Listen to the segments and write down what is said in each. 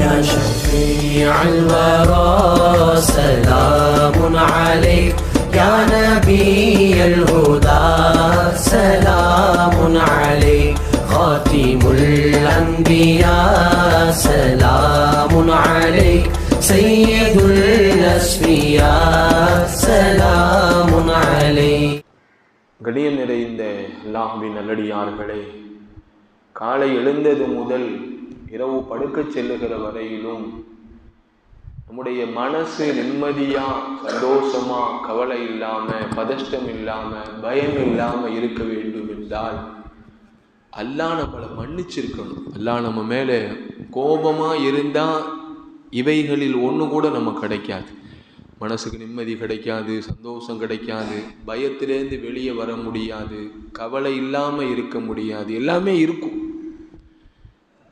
يا شفيع الورى سلام عليك يا نبي الهدى سلام عليك خاتم الأنبياء سلام عليك سيد الأسفياء سلام عليك கணியம் நிறைந்த அல்லாஹுவின் நல்லடியார்களே காலை எழுந்தது முதல் இரவு படுக்கச் செல்லுகிற வரையிலும் நம்முடைய மனசு நிம்மதியா சந்தோஷமா கவலை இல்லாம பதஷ்டம் இல்லாம பயம் இல்லாம இருக்க வேண்டும் என்றால் அல்லாஹ் நம்மளை மன்னிச்சிருக்கணும். அல்லா நம்ம மேலே கோபமா இருந்தா இவைகளில் ஒன்று கூட நம்ம கிடைக்காது. மனசுக்கு நிம்மதி கிடைக்காது சந்தோஷம் கிடைக்காது பயத்திலேருந்து வெளியே வர முடியாது கவலை இல்லாமல் இருக்க முடியாது எல்லாமே இருக்கும்.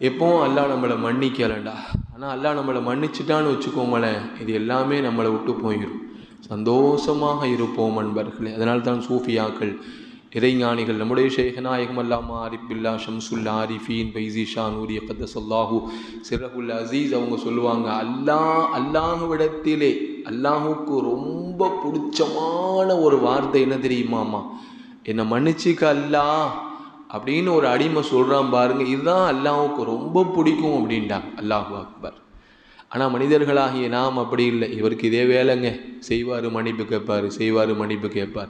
எப்போவும் அல்லாஹ் நம்மளை மன்னிக்கலண்டா ஆனால் அல்லாஹ் நம்மளை மன்னிச்சிட்டான்னு வச்சுக்கோங்களேன் இது எல்லாமே நம்மளை விட்டு போயிடும் சந்தோஷமாக இருப்போம் அன்பர்களே. அதனால தான் சூஃபியாக்கள் இறைஞானிகள் நம்முடைய ஷேகநாயகம் அல்லாமா ஆரிஃபில்லா ஷம்சுல்லா ஆரிஃபீன் பைசி ஷா நூரி கத்தசல்லாஹூ சிறகுல் அசீஸ் அவங்க சொல்லுவாங்க அல்லாஹ் அல்லாஹுவிடத்திலே அல்லாஹுக்கு ரொம்ப பிடிச்சமான ஒரு வார்த்தை என்ன தெரியுமாம்மா? என்னை மன்னிச்சிக்க அல்லாஹ். அப்படின்னு ஒரு அடிமை சொல்கிறான் பாருங்க. இதுதான் அல்லாவுக்கு ரொம்ப பிடிக்கும் அப்படின்ட்டாங்க அல்லாஹு அக்பர். ஆனால் மனிதர்களாகிய நாம் அப்படி இல்லை. இவருக்கு இதே வேலைங்க. செய்வார் மன்னிப்பு கேட்பார் செய்வார் மன்னிப்பு கேட்பார்.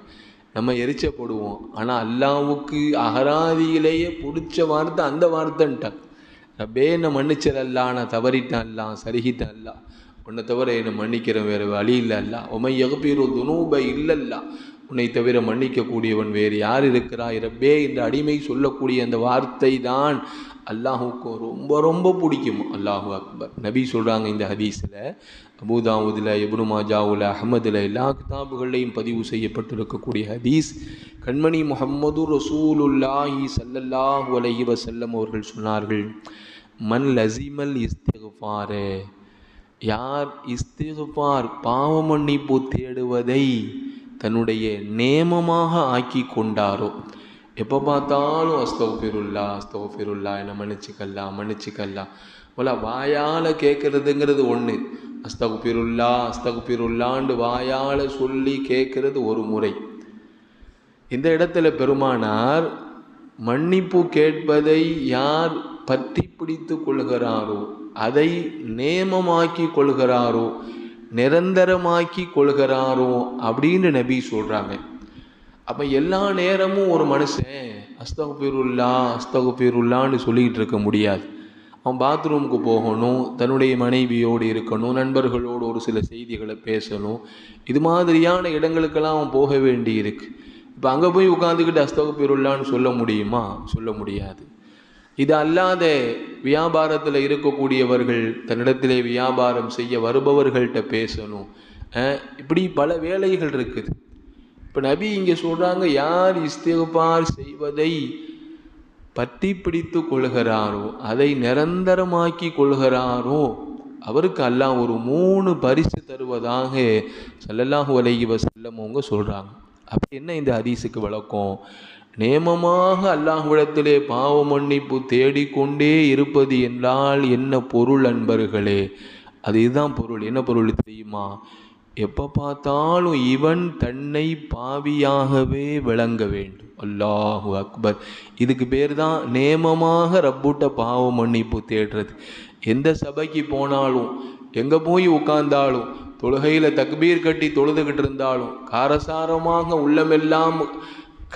நம்ம எரிச்ச போடுவோம் ஆனால் அல்லாவுக்கு அகராதியிலேயே பிடிச்ச வார்த்தை அந்த வார்த்தைன்ட்டான். ரப்பே என்னை மன்னிச்சதல்லா நான் தவறிட்டேன் அல்லா. சரிகிட்டேன் அல்லா. உன்னை தவிர என்னை மன்னிக்கிறேன். வேறு வழி இல்லை அல்ல. உமை எகப்பீரு துணூப இல்லல்லா. உன்னை தவிர மன்னிக்கக்கூடியவன் வேறு யார் இருக்கிறா இரப்பே என்று அடிமை சொல்லக்கூடிய அந்த வார்த்தை தான் அல்லாஹுக்கு ரொம்ப ரொம்ப பிடிக்கும். அல்லாஹு அக்பர். நபி சொல்கிறாங்க இந்த ஹதீஸில் அபுதாவுதில் இப்னு மாஜாவுல அஹமதில் எல்லா கிதாபுகள்லையும் பதிவு செய்யப்பட்டிருக்கக்கூடிய ஹதீஸ். கண்மணி முஹம்மது ரசூலுல்லாஹி சல்லல்லாஹு அலஹி வசல்லம் அவர்கள் சொன்னார்கள் மன் லசிமல் இஸ்திஃபாரே. யார் இஸ்திகுஃபார் பாவ மன்னிப்பு தேடுவதை தன்னுடைய நேமமாக ஆக்கி கொண்டாரோ எப்போ பார்த்தாலும் அஸ்தோஃபிருல்லா அஸ்தோஃபிருல்லா என்னை மன்னிச்சுக்கல்லா மன்னிச்சுக்கல்லா. போல வாயால் கேட்குறதுங்கிறது ஒன்று அஸ்தகுபிருல்லா அஸ்தகுபிருல்லாண்டு வாயால் சொல்லி கேட்குறது ஒரு முறை. இந்த இடத்துல பெருமானார் மன்னிப்பு கேட்பதை யார் பற்றி பிடித்து கொள்கிறாரோ அதை நேமமாக்கி கொள்கிறாரோ நிரந்தரமாக்கி கொள்கிறாரோ அப்படின்னு நபி சொல்கிறாங்க அப்போ எல்லா நேரமும் ஒரு மனுஷன் அஸ்தகுபிருல்லா அஸ்தகுபிருல்லான்னு சொல்லிக்கிட்டு இருக்க முடியாது. அவன் பாத்ரூமுக்கு போகணும் தன்னுடைய மனைவியோடு இருக்கணும் நண்பர்களோடு ஒரு சில செய்திகளை பேசணும். இது மாதிரியான இடங்களுக்கெல்லாம் அவன் போக வேண்டி இருக்குது இப்போ அங்கே போய் உட்காந்துக்கிட்டு அஸ்தகுபிருல்லான்னு சொல்ல முடியுமா? சொல்ல முடியாது. இது அல்லாத வியாபாரத்தில் இருக்கக்கூடியவர்கள் தன்னிடத்திலே வியாபாரம் செய்ய வருபவர்கள்ட்ட பேசணும். இப்படி பல வேலைகள் இருக்குது. இப்போ நபி இங்கே சொல்கிறாங்க யார் இஸ்திகபார் செய்வதை பற்றி பிடித்து கொள்கிறாரோ அதை நிரந்தரமாக்கி கொள்கிறாரோ அவருக்கு அல்லாஹ் ஒரு மூணு பரிசு தருவதாக சல்லல்லாஹு அலைஹி வஸல்லம் அவங்க சொல்கிறாங்க அப்போ என்ன இந்த ஹதீஸுக்கு விளக்கம் நேமமாக அல்லாஹ்விடத்திலே பாவ மன்னிப்பு தேடிக்கொண்டே இருப்பது என்றால் என்ன பொருள் அன்பர்களே? அது இதுதான் பொருள். என்ன பொருள் தெரியுமா? எப்போ பார்த்தாலும் இவன் தன்னை பாவியாகவே விளங்க வேண்டும். அல்லாஹு அக்பர். இதுக்கு பேர் தான் நேமமாக ரப்புட்ட பாவ மன்னிப்பு தேடுறது. எந்த சபைக்கு போனாலும் எங்கே போய் உட்கார்ந்தாலும் தொழுகையில் தக்பீர் கட்டி தொழுதுகிட்டு இருந்தாலும் காரசாரமாக உள்ளமெல்லாம்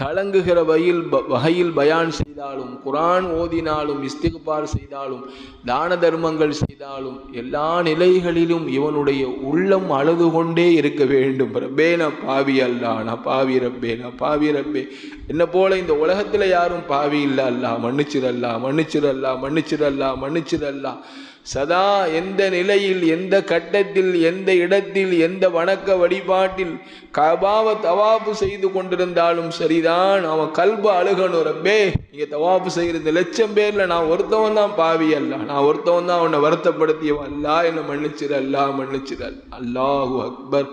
கலங்குகிற வகையில் வகையில் பயான் செய்தாலும் குரான் ஓதினாலும் இஸ்திகுபார் செய்தாலும் தான தர்மங்கள் செய்தாலும் எல்லா நிலைகளிலும் இவனுடைய உள்ளம் அழுது கொண்டே இருக்க வேண்டும். ரப்பே நான் பாவி அல்லா நான் பாவி ரப்பே நான் பாவி ரப்பே. என்ன போல இந்த உலகத்தில் யாரும் பாவி இல்லை அல்லா. மன்னிச்சிடல்லா மன்னிச்சிடல்லா மன்னிச்சிடல்லா மன்னிச்சிடல்லா சதா எந்த நிலையில் எந்த கட்டத்தில் எந்த இடத்தில் எந்த வணக்க வழிபாட்டில் கபாவை தவாப்பு செய்து கொண்டிருந்தாலும் சரிதான். அவன் கல்பு அழுகணும் ரப்பே இங்கே தவாப்பு செய்கிற இந்த லட்சம் பேரில் நான் ஒருத்தவன் தான் பாவி அல்ல. நான் ஒருத்தவன் தான் அவனை வருத்தப்படுத்தியவன் அல்லா. என்னை மன்னிச்சிரு அல்லா மன்னிச்சிரு அல்லாஹு அக்பர்.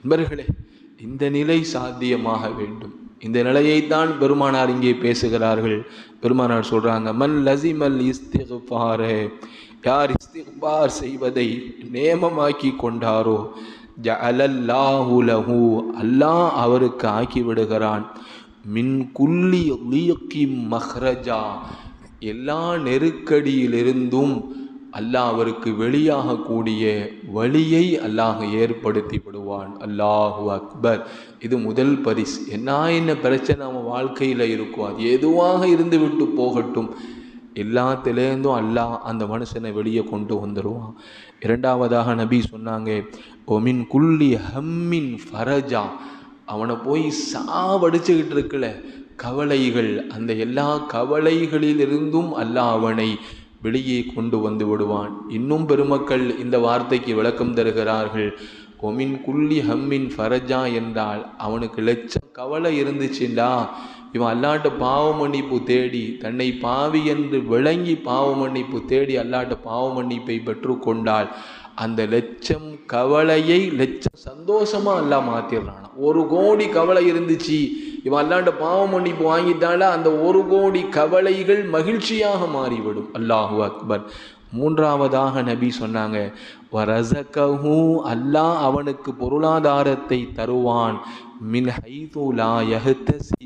நண்பர்களே இந்த நிலை சாத்தியமாக வேண்டும். இந்த நிலையைத்தான் பெருமானார் இங்கே பேசுகிறார்கள். பெருமானார் சொல்றாங்க மன் லசிமல் இஸ்திஃபாரே யார் இஸ்திக்பார் செய்வதை நேமமாக்கி கொண்டாரோ? ஜ லஹு அல்லாஹ் அவருக்கு ஆக்கி விடுகிறான் மின் குல்லி லீக்கி மஹ்ரஜா எல்லா நெருக்கடியிலிருந்தும் அல்லாஹ் அவருக்கு வெளியாகக்கூடிய வழியை அல்லாஹ் ஏற்படுத்தி விடுவான். அல்லாஹு அக்பர். இது முதல் பரிசு. என்ன என்ன பிரச்சனை நம்ம வாழ்க்கையில் இருக்கும் அது எதுவாக இருந்து விட்டு போகட்டும். எல்லாத்திலேருந்தும் அல்லாஹ் அந்த மனுஷனை வெளியே கொண்டு வந்துடுவான் இரண்டாவதாக நபி சொன்னாங்க ஒமின் குல்லி ஹம்மின் ஃபரஜா. அவனை போய் சாவடிச்சுக்கிட்டு இருக்கல கவலைகள். அந்த எல்லா கவலைகளிலிருந்தும் அல்லாஹ் அவனை வெளியே கொண்டு வந்து விடுவான். இன்னும் பெருமக்கள் இந்த வார்த்தைக்கு விளக்கம் தருகிறார்கள் ஒமின் குல்லி ஹம்மின் ஃபரஜா என்றால் அவனுக்கு லட்சம் கவலை இருந்துச்சுண்டா இவன் அல்லாட்ட பாவ மன்னிப்பு தேடி தன்னை பாவி என்று விளங்கி பாவ மன்னிப்பு தேடி அல்லாட்ட பாவ மன்னிப்பை பெற்றுக்கொண்டால் அந்த லட்சம் கவலையை லட்சம் சந்தோஷமா அல்லாஹ் மாத்திடுறான் ஒரு கோடி கவலை இருந்துச்சு. இவன் அல்லாண்ட பாவ மன்னிப்பு வாங்கிட்டால அந்த ஒரு கோடி கவலைகள் மகிழ்ச்சியாக மாறிவிடும். அல்லாஹு அக்பர். மூன்றாவதாக நபி சொன்னாங்க வரசகஹூ அல்லாஹ் அவனுக்கு பொருளாதாரத்தை தருவான். மின் ஹைதுலா யஹ்தசிபு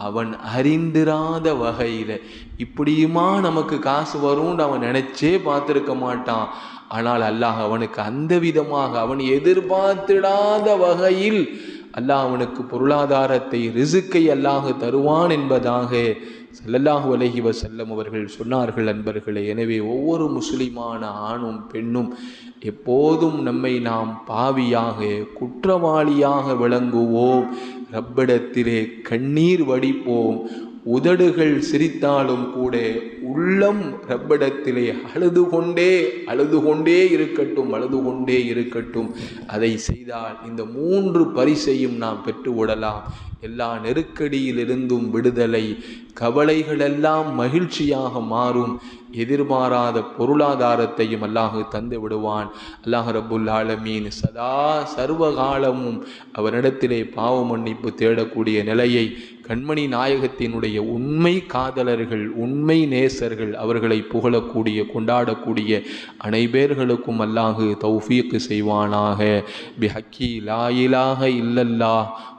அவன் அறிந்திராத வகையில். இப்படியுமா நமக்கு காசு வரும்னு அவன் நினைச்சே பார்த்துருக்க மாட்டான். ஆனால் அல்லாஹ் அவனுக்கு அந்த விதமாக அவன் எதிர்பார்த்திடாத வகையில் அல்லாஹ் அவனுக்கு பொருளாதாரத்தை ரிசுக்கை அல்லாஹ் தருவான் என்பதாக செல்லல்லாஹு அலைஹி வஸல்லம் அவர்கள் சொன்னார்கள் அன்பர்களே எனவே ஒவ்வொரு முஸ்லிமான ஆணும் பெண்ணும் எப்போதும் நம்மை நாம் பாவியாக குற்றவாளியாக விளங்குவோம். ரப்பிடத்திலே கண்ணீர் வடிப்போம். உதடுகள் சிரித்தாலும் கூட உள்ளம் ரப்பிடத்திலே அழுது கொண்டே அழுது கொண்டே இருக்கட்டும் அழுது கொண்டே இருக்கட்டும். அதை செய்தால் இந்த மூன்று பரிசையும் நாம் பெற்று விடலாம் எல்லா நெருக்கடியிலிருந்தும் விடுதலை கவலைகளெல்லாம் மகிழ்ச்சியாக மாறும். எதிர்பாராத பொருளாதாரத்தையும் அல்லாஹு தந்து விடுவான். அல்லாஹ் ரபுல் ஆலமீன் சதா சர்வகாலமும் அவரிடத்திலே பாவ மன்னிப்பு தேடக்கூடிய நிலையை கண்மணி நாயகத்தினுடைய உண்மை காதலர்கள் உண்மை நேசர்கள் அவர்களை புகழக்கூடிய கொண்டாடக்கூடிய அனைபேர்களுக்கும் அல்லாஹு தௌஃபீக்கு செய்வானாக. பிஹக்கி லாயிலாக இல்லல்லா